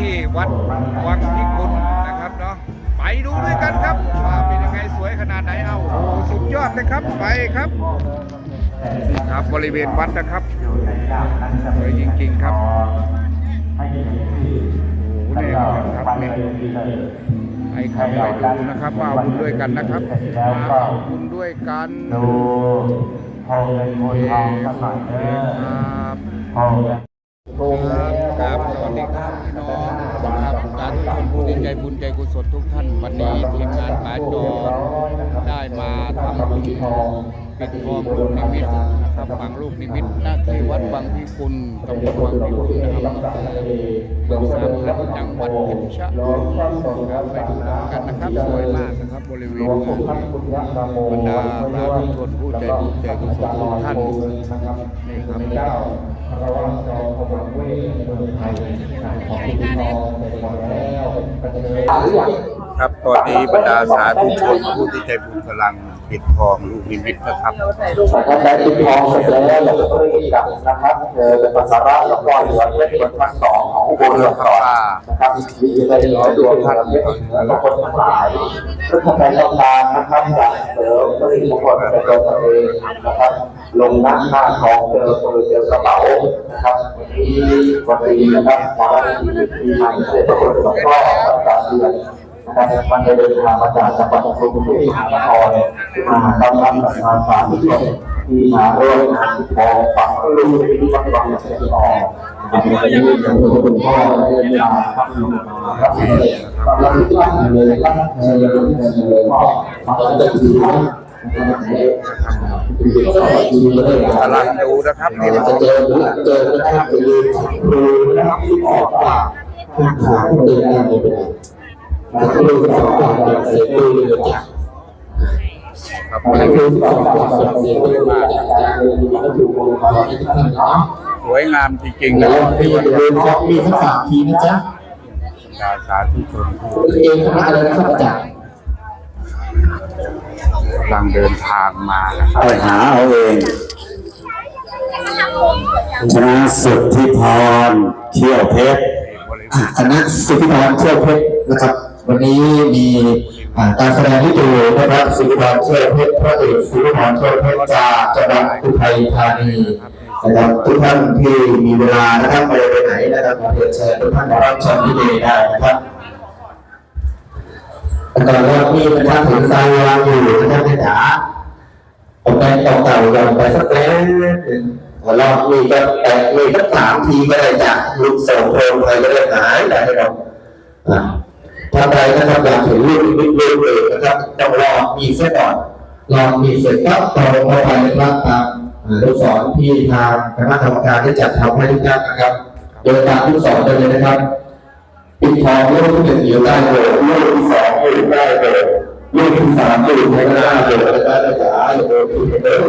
ที่วัดวังพิกุลนะครับเนาะไปดูด้วยกันครับว่าเป็นยังไงสวยขนาดไหนเอาโอ้สุดยอดเลยครับไปครับครับบริเวณวัดนะครับสวยจริงๆครับโอ้โหเนี่ยครับเนี่ยให้เข้าไปดูนะครับว่าบุญด้วยกันนะครับมาบุญด้วยกันดูทองเงินโอนทองสักหน่อยเด้อครับ ทองเงินครับสวัสดีครับพี่น้องครับสาธุชนผู้ที่ใจบุญใจกุศลทุกท่าน วันนี้ทีมงานป่าจอได้มาทำบุญปิดทองลูกนิมิตนะครับฝังลูกนิมิตหน้าที่วัดวังพิกุลตำบลวังพิกุลนะครับเมืองสามพันจังหวัดเพชรบูรณ์ครับไปดูกันนะครับสวยมากนะครับบริเวณบรรดาสาธุชนผู้ใจบุญใจกุศลทุกท่านนี่ครับ ระวังจองขบวนเวทเมืองไทยของพี่ทองในวันแล้วก็จะเลยหรือยังครับตอนนี้บรรดาสาธุชนผู้ที่ใจบุญกำลัง ปิดทองลูกนิมิตนะครับถ้าได้ติดทองเสร็จแล้วเราก็รีบกลับนะครับเออเป็นภาษาระแล้วก็เหลือเวทเป็นวันสองของอุโบสถก่อนนะครับมีอะไรเหลือดวงท่านเวททุกคนทั้งหลายทุกท่านต้องการนะครับจากเสริมบริมงคลเป็นตัวเองนะครับลงนักหน้าทองเจอปืนเจอกระเป๋านะครับวันนี้วันนี้นะครับขอให้ปีใหม่เสด็จพระคุณหลวงพ่อประกาศเดือน นะครับมันจะเดินทางมาจากจังหวัดกรุงเทพมหานครมาต้อนรับประชาชนทุกคนที่มาร่วมงานทองฝังลูกที่วัดวังเสียงทองนะครับวันนี้จะมีคุณพ่อและเวลาพักลงมาครับเราทุกท่านเลยครับเชิญเลยพ่อฟังได้ดีนะกำลังดูนะครับนี่เราจะเจอหรือเจอนะครับอย่าลืมครูนะครับที่ออกปากผู้ขาผู้เดินทางไปไหน มาครูสองปากอย่างเสียงปืนเลยจ้ะครับมาครูสองปากอย่างเสียงปืนมาจากจากเลยที่ถูกคนขอให้ทุกท่านเนาะสวยงามจริงๆแล้นะวครับที่อย่าลืมครับมีทั้งสามทีนะจ๊ะบรรดาสาธุชนผู้เองคณะอะไรนะครับอาจารย์กำลังเดินทางมานะครับไปหาเอาเองคณะสุทธิพรเที่ยวเพชรบริเวณคณะสุทธิพรเที่ยวเพชรนะครับ วันนี้มีการแสดงที่ดูนะครับสุทธิพรเที่ยเพชรพระเอกสุทธิพรเที่ยเพชรจากจังหวัดอุทัยธานีนะครับทุกท่านที่มีเวลานะครับไม่ได้ไปไหนนะครับมาเรียนเชิญทุกท่านมารับชมที่นี่ได้นะครับแล้วก็รอบนี้นะครับถึงทรายวางอยู่นะครับในจ๋าผมไปเก่าๆยังไปสักแล้วหนึ่งรอบนี้ก็แต่มีสักสามทีก็ได้จากลูกส่งโรงไปก็ได้หายได้ให้เรา อ่าถ้าใครนะครับอยากเห็นลูกนิดลูกเองนะครับต้องรอมีเสียก่อนรอมีเสร็จก็ตรงเข้าไปนะครับตามอ่าลูกศรที่ทางคณะกรรมการได้จัดทำให้ทุกท่านนะครับ โดยตามลูกศรไปเลยนะครับปิดทองลูกที่หนึ่งอยู่ได้เลยลูกที่สองอยู่ได้เลยลูกที่สามอยู่ไม่ได้เลยแล้วก็จะหาอยู่ที่เดิม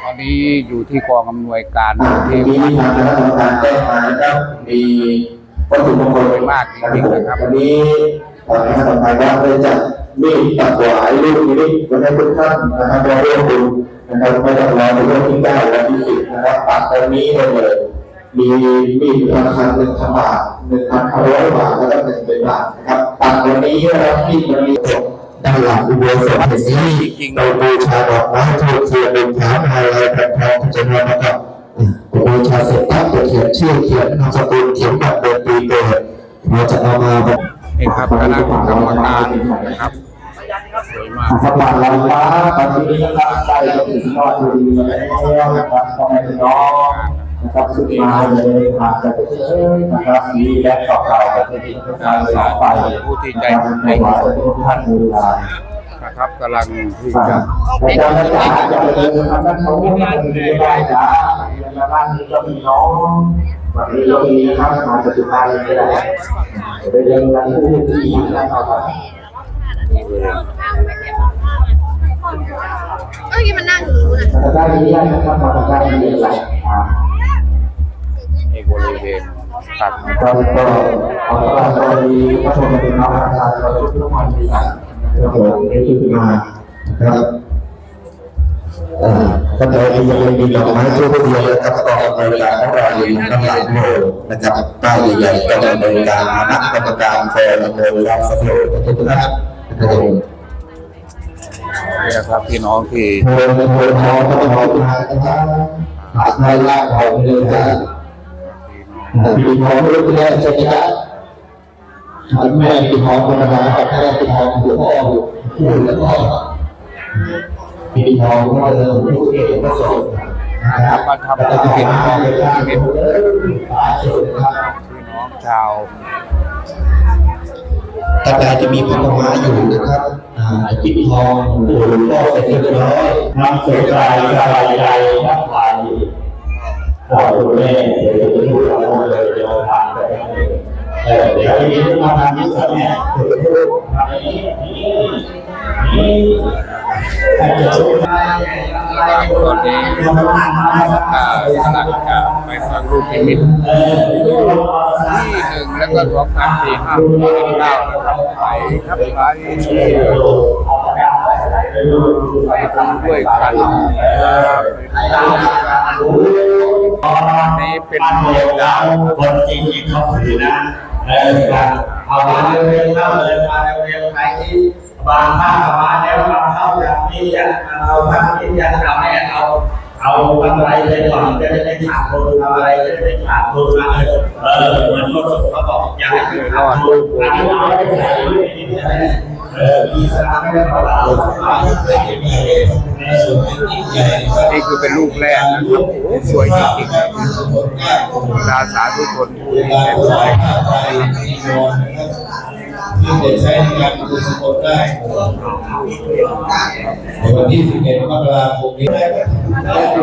ตอนนี้อยู่ที่กองอำนวยการอ่าทีที่นี้ทางคณะกรรมการได้มานะครับมี วัตถุมงคลมากจริงๆนะครับวันนี้ทางคณะกรรมการได้จัดมีดตัดหวายลูกนี้วันนี้ทุกท่านนะครับมาร่วมบุญนะครับไม่ต้องรอถึงวันที่เก้าวันที่สิบนะครับตัดตรงนี้ได้เลยมีมีราคาหนึ่งพันบาทหนึ่งพันห้าร้อยบาทแล้วก็หนึ่งเป็นบาทนะครับตัดวันนี้นะครับที่วันนี้ด้านหลังอุโบสถแห่งนี้เราบูชาดอกไม้ทูบเทียนเป็นฐานอะไรแพงๆจำนวนนะครับอุโบชาเสร็จปั๊บจะเขียนชื่อเขียนนามสกุลเขียนวันเดือนปีเกิด เราจะเอามาบอกนี่ครับคณะกรรมการนะครับสวยมากสบายลอยฟ้าตอนนี้นะครับใกล้จะถึงยอดดีแล้วนะครับพ่อแม่พี่น้องนะครับขึ้นมาเลยผ่านไปเฉยๆนะครับมีแบ็คเก่าๆประเทศการสายไฟผู้ที่ใจบุญใจให้กุศลทุกท่านมีเวลานะครับกำลังที่จะแต่การรักษาจะเป็นทำนั้นเขาไม่ได้จ้าอย่างบ้านนี้ก็มีน้อง วันนี้เรามีครับมาปัจจุบันเลยนะเป็นเรื่องนั้นผู้ที่นะครับเอ้ยมันนั่งอยู่นะแต่ได้นี้นะครับมาได้นี้หลายอ่าในบริเวณตัดก็ก็ขอต้อนรับมีพระชมเป็นน้องอาจารย์เราทุกคนดีกันครับผมที่ขึ้นมาครับอ่าก็เลยยังมีดอกไม้ทั่วเทียนนะครับ กองอำนวยการของเราอยู่ข้างหลังเลยนะครับป้ายใหญ่ๆกองอำนวยการคณะกรรมการคอยอำนวยความสะดวกทุกท่านนะครับผมเนี่ครับพี่น้องที่โทรโทรทองทองทางนะครับหาทายล่างของเลยครับปีทองรุ่นแรกใช่ไหมครับอันแม่ปีทองธรรมดากับแม่ปีทองหลวงพ่อพูดแล้วก็ปีทองก็เริ่มผู้เก่งก็สดนะครับมาทำเห็นทองเป็นเป็นน้องชาวท่านใดที่มีพันธมาอยู่นะครับปิดทองปู่หลวงพ่อเสร็จเรียบร้อยนำเสร็จสบายใจนับไปขอบคุณแม่เดี๋ยวจะพูดเราเลยเดี๋ยวทางไปเดี๋ยวทีนี้มาทางนี้ก่อนแม่ เดี๋ยวพูดทางนี้นี่อาจจะช่วยตอนนี้อ่าหลังจากไปฟังลูกนิมิตเออที่หนึ่งแล้วก็สองสามสี่ห้าหกเก้านะครับไปครับไปไปทำด้วยกันนะครับนี่เป็นเรื่องราวคนจริงเขาถือนะเออการเอาเรียนเข้าเลยมาเรียนใครที่ บางภาคมาแล้วบางเข้าอย่างนี้อะเอาภาคนี้อย่างเราเนี่เอาเอาอะไรเลยก่อนจะได้ขาดทุนเอาอะไรจะได้ขาดทุนมาเลยเออเหมือนคนสุขเขาบอกอย่าให้ขาทุนอันนี้เราไม่ได้ใส่ด้วยนี่นะเออมีสามไม่ได้าไหร่ไม่มีเองนี่คือเป็นลูกแรกนะครับโอ้สวยจริงๆดาสาธุชนที่ใจบุญ ใจกุศลที่จะใช้ในการกุศลได้ในวันที่ 11 มกราคมนี้ได้ไหมได้ครับ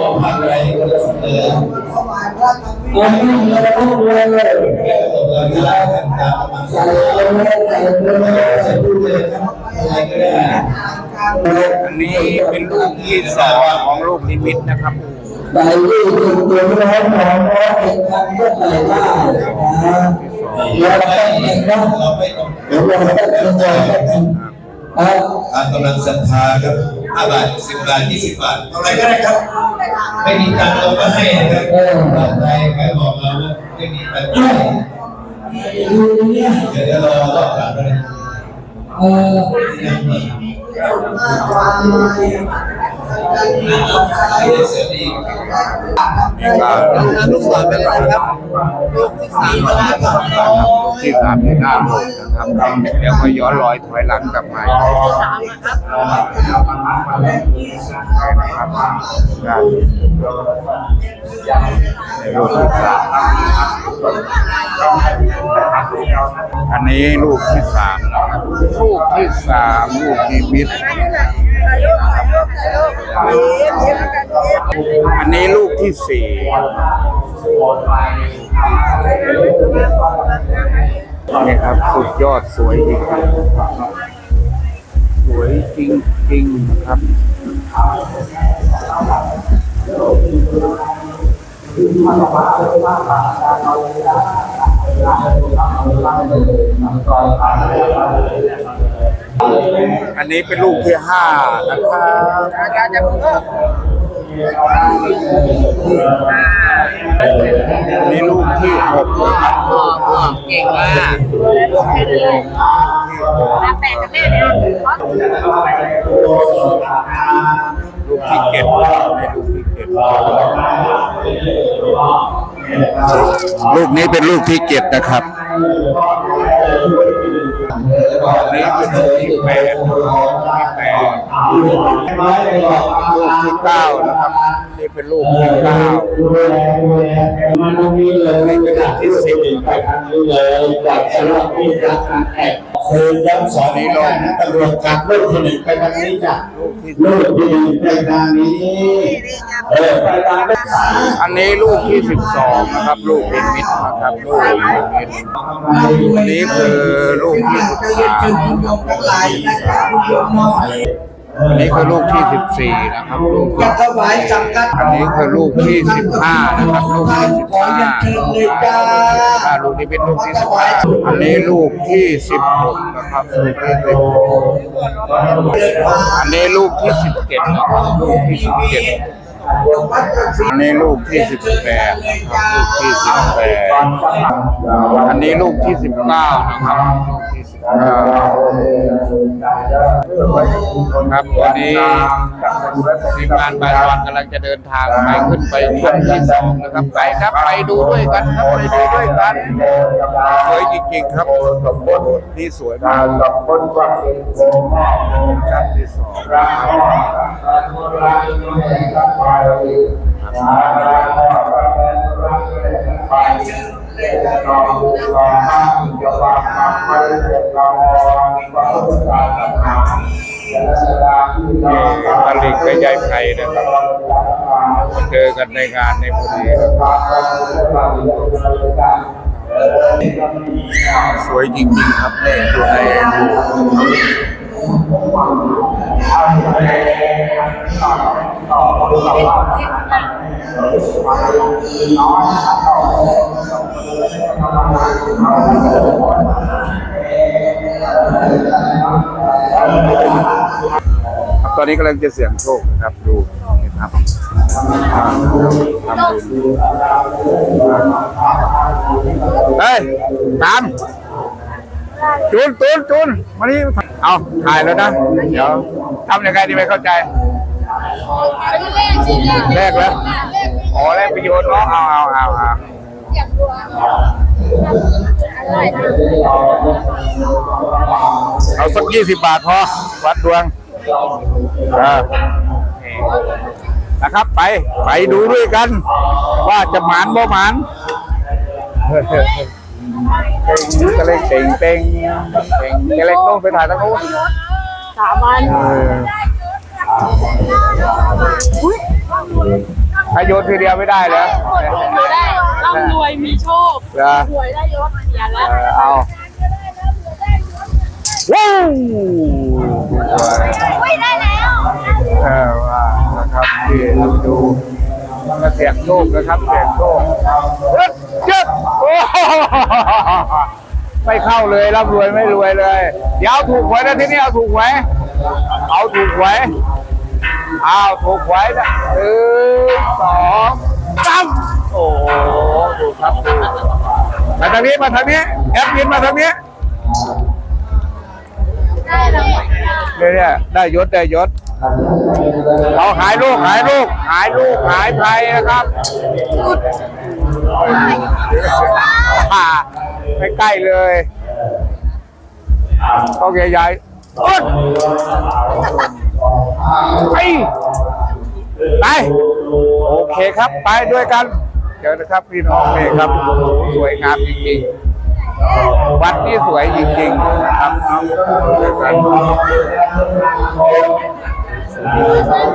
เราผ่านอะไรก็จะเสนอเราไม่เราไม่เลยแค่ตกลงได้ตามกำลังศรัทธาเราไม่ได้ใส่พูดเลยอะไรก็ได้อันนี้เป็นลูกที่สองของลูกนิมิตนะครับใส่ที่ถึงตัวร้อนหอมร้อเองกันก็ใส่ได้นะ เราต้องเองนะเราไม่ต้องเดี๋ยวเราต้องเป็นใจกันอะตามกำลังศรัทธาครับ5บาท10บาท20บาทเอาอะไรก็ได้ครับ ไม่มีตังค์เราก็ให้นะครับตามใจใครบอกเราว่าไม่มีตังค์ให้ดูเนี่ยเดี๋ยวเดี๋ยวรอรอบหลังเลยเออ เสือดีนี่ก็ลูกสามเป็นไรครับลูกที่สามลูกที่สามที่หน้าโบสถ์นะครับเดี๋ยวก็ย้อนรอยถอยหลังกลับมานะครับการลูกที่สามอันนี้ลูกที่สามนะครับลูกที่สามลูกนิมิต อันนี้ลูกที่สี่นี่ครับ สุดยอดสวยจริงสวยจริงๆนะครับอั อันนี้เป็นลูกที่ห้านะครับนี่ลูกที่หกนะครับเก่งมากน้ำแตกกับแม่เนี่ยลูกที่เก็บในลูกที่เก็บลูกนี้เป็นลูกที่เจ็ดนะครับ นี่เป็นลูกที่แปดที่แปดลูกที่เก้านะครับ นี่เป็นลูกที่เก้าดูแลดูแลมาตรงนี้เลยไม่เป็นที่สิบไปทางนี้เลยจากสำหรับที่รักการแอบเคยย้ำสอนนี้เลยนะตำรวจจากลูกที่หนึ่งไปทางนี้จ้ะลูกที่ลูกที่หนึ่งไปทางนี้เออไปทางนี้อันนี้ลูกที่สิบสองนะครับ ลูกนิมิตนะครับลูกนิมิตอันนี้คือลูกที่สิบสาม อันนี้คือลูกที่สิบสี่นะครับลูกอยากถวายสังฆทานอันนี้คือลูกที่สิบห้านะครับลูกที่สิบห้าลูกนี้เป็นลูกที่สิบห้าอันนี้ลูกที่สิบหกนะครับลูกที่สิบหกอันนี้ลูกที่สิบเจ็ดนะครับลูกที่สิบเจ็ดอันนี้ลูกที่สิบแปดนะครับลูกที่สิบแปดอันนี้ลูกที่สิบเก้านะครับลูกที่สิบเก้า ครับตอนนี้ทีมงานบายวันกำลังจะเดินทางไปขึ้นไปชั้นที่สองนะครับไปครับไปดูด้วยกันครับไปดูด้วยกันสวยจริงๆครับนี่สวยมากชั้นที่สองนะครับ นี่ตลิงกับยายไพนะครับมาเจอกันในงานในพอดีครับสวยจริงๆครับนี่อยู่ในครับ ตอนนี้กำลังจะเสี่ยงโชคนะครับดูนี่ครับทำบุญเฮ้ยตาม จูนจูนจูนมานี่เอาถ่ายแล้วนะ เดี๋ยวทำยังไงดีไม่เข้าใจแรกแล้วอ๋อแรกประโยชน์เนาะเอาเอาเอาเอาอยากดูอะไรนะเอาสักยี่สิบบาทพอวัดดวงเออนี่นะครับไปไปดูด้วยกัน ว่าจะหมานบ่หมาน เต็งเต็งเต็งเต็งเต็งกเล็กลงไปถ่ายตะนู้นสามวันเออถ้ายนทีเดียวไม่ได้เหรอดูได้ร่ำรวยมีโชคเหรอรวยได้ยศเสียเอแล้วอเอาว้าวอุ้ยได้แล้ว เออว่านะครับที่ดู มาเสียงโชคนะครับเสียงโชคเจ็ดเจ็ดโอ้โหไม่เข้าเลยร่ำรวยไม่รวยเลยเดี๋ยวเอาถูกหวยนะที่นี่เอาถูกหวยเอาถูกหวยเอาถูกหวยนะหนึ่งสองสามโอ้โหถูกครับถูกมาทางนี้มาทางนี้แอดมินมาทางนี้ได้แล้วเนี่ยเนี่ยได้ยศได้ยศ เราหายลูกหายลูกหายลูกหายภัยนะครับอ่าไม่ใกล้เลยต้องใหญ่ๆอ๊ดไปไปโอเคครับไปด้วยกันเจอนะครับพี่น้องนี่ครับ สวยงามจริงๆ วัดนี้สวยจริงๆนะครับ ด้วยกัน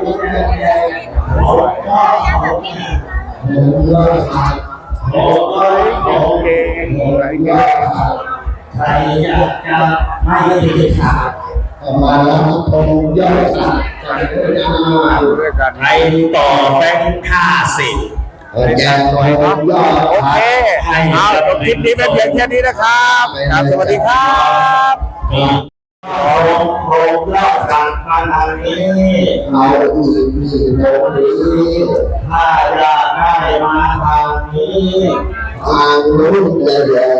โอ้ยเก่งสวยเก่งใครอยากจะไม่ติดขาดมาแล้วคงย่อสักใจก็จะมาอยู่ด้วยกันใครต่อแบงค์ค่าสิบแจกหน่อยครับย่อโอเคเอาจบคลิปนี้เป็นเพียงแค่นี้นะครับครับสวัสดีครับ โครงเล่าการพนันนี้เอาอื่นนี่โน้นนี้ถ้าอยากได้มาทางนี้ทางนู้นเลย